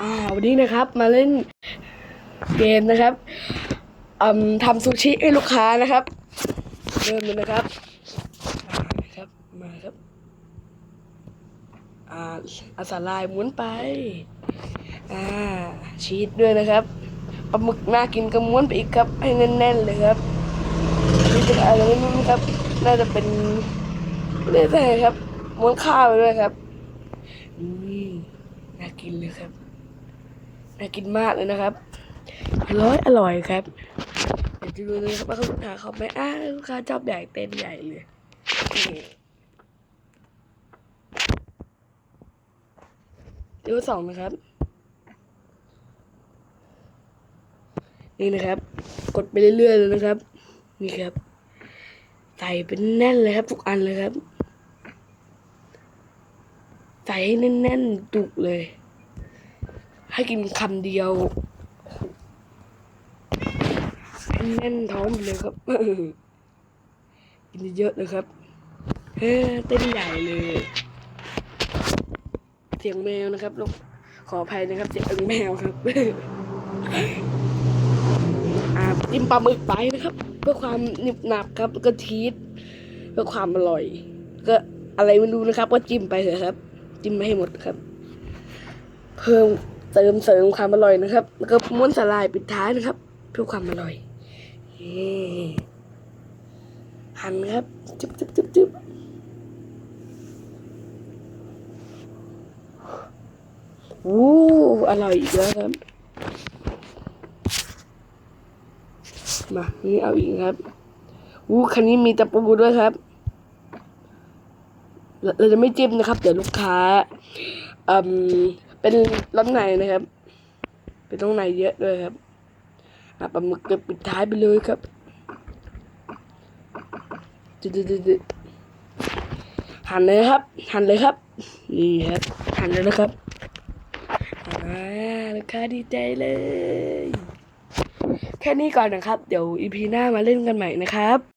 อ่าวันนี้นะครับมาเล่นเกมนะครับอืมทำซูชิให้ลูกค้านะครับ เริ่มเลยนะครับนะครับ มาครับ อ่าอาสาลายหมุนไป อ่า ชีสด้วยนะครับปลาหมึกน่ากินก็ม้วนไปอีกครับ ให้แน่นๆเลยครับอันนี้เป็นอะไรไม่รู้ครับ น่าจะเป็นไม่แน่ใจครับม้วนข้าวไปด้วยครับอืมน่ากินเลยครับ น่ากินมากเลยนะครับร่อยอร่อยครับเดี๋ยวจะดูนะครับว่าเขาลูกค้าเขาไหมอ้าลูกค้าชอบใหญ่เต็มใหญ่เลยดูสองนะครับ นี่นะครับ กดไปเรื่อยๆเลยนะครับ นี่ครับ ใส่เป็นแน่นเลยครับ ทุกอันเลยครับ ใส่ให้แน่นๆจุกเลย ให้กินคำเดียวแน่นท้องไปเลยครับกินเยอะเลยครับเฮ้เต้นใหญ่เลย เสียงแมวนะครับลูกขออภัยนะครับ เสียงแมวครับอาจิ้มปลาหมึกไปนะครับ เพื่อความหนึบหนับครับแล้วก็ชีสเพื่อความอร่อย ก็อะไรไม่รู้นะครับ ก็จิ้มไปเถอะครับ จิ้มไปให้หมดครับ เพิ่ม เติมเสริมความอร่อยนะครับ แล้วก็ม้วนสลายปิดท้ายนะครับ เพื่อความอร่อยหั่นครับจุ๊บจุ๊บจุ๊บจุ๊บวู้อร่อยอีกแล้วครับ มานี่เอาอีกครับวู้คันนี้มีตะปูด้วยครับ เราจะไม่จิ้มนะครับ เดี๋ยวลูกค้าอืม เป็นร้อนในนะครับ เป็นร้อนในเยอะด้วยครับอะปลาหมึกก็ปิดท้ายไปเลยครับดึดๆๆหันเลยครับหันเลยครับนี่ครับหันเลยนะครับอ่าลูกค้าดีใจเลย แค่นี้ก่อนนะครับ เดี๋ยวอีพีหน้ามาเล่นกันใหม่นะครับ